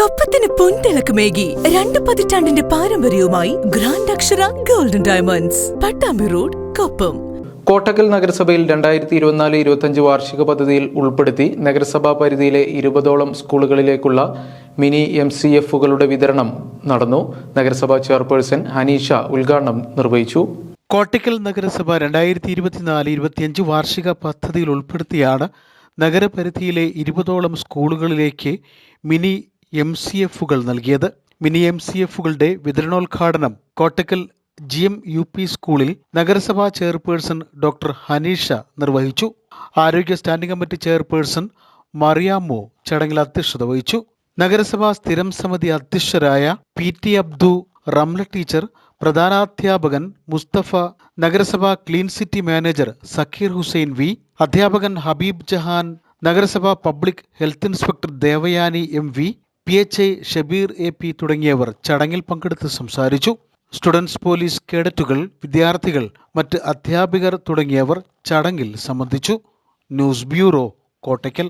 കൊപ്പത്തിന് പൊൻതിളക്കമേകി രണ്ട് പതിറ്റാണ്ടിന്റെ പാരമ്പര്യവുമായി grand Akshara golden diamonds Pattambi road Koppam. Kottakkal നഗരസഭയിൽ രണ്ടായിരത്തി ഇരുപത്തിനാല് ഇരുപത്തഞ്ച് വാർഷിക പദ്ധതിയിൽ ഉൾപ്പെടുത്തി നഗരസഭാ പരിധിയിലെ ഇരുപതോളം സ്കൂളുകളിലേക്കുള്ള മിനി എം സി എഫുകളുടെ വിതരണം നടന്നു. നഗരസഭാ ചെയർപേഴ്സൺ ഹനീഷ ഉദ്ഘാടനം നിർവഹിച്ചു. കോട്ടക്കൽ നഗരസഭ രണ്ടായിരത്തി ഇരുപത്തിനാല് ഇരുപത്തിയഞ്ച് വാർഷിക പദ്ധതിയിൽ ഉൾപ്പെടുത്തിയാണ് നഗരപരിധിയിലെ ഇരുപതോളം സ്കൂളുകളിലേക്ക് മിനി എം സി എഫുകൾ നൽകിയത്. മിനി എം സി എഫുകളുടെ വിതരണോദ്ഘാടനം Kottakkal G M U P സ്കൂളിൽ നഗരസഭാ ചെയർപേഴ്സൺ ഡോക്ടർ ഹനീഷ നിർവഹിച്ചു. ആരോഗ്യ സ്റ്റാൻഡിംഗ് കമ്മിറ്റി ചെയർപേഴ്സൺ മറിയാമോ ചടങ്ങിൽ അധ്യക്ഷത വഹിച്ചു. നഗരസഭാ സ്ഥിരം സമിതി അധ്യക്ഷരായ P T Abdu Ramla teacher പ്രധാനാധ്യാപകൻ Mustafa നഗരസഭാ clean city manager Zakir Hussain V അധ്യാപകൻ ഹബീബ് ജഹാൻ നഗരസഭാ public health inspector Devayani M V P H I Shabeer A P തുടങ്ങിയവർ ചടങ്ങിൽ പങ്കെടുത്ത് സംസാരിച്ചു. സ്റ്റുഡൻസ് പോലീസ് കേഡറ്റുകൾ വിദ്യാർത്ഥികൾ മറ്റ് അധ്യാപകർ തുടങ്ങിയവർ ചടങ്ങിൽ സംബന്ധിച്ചു. News bureau Kottakkal.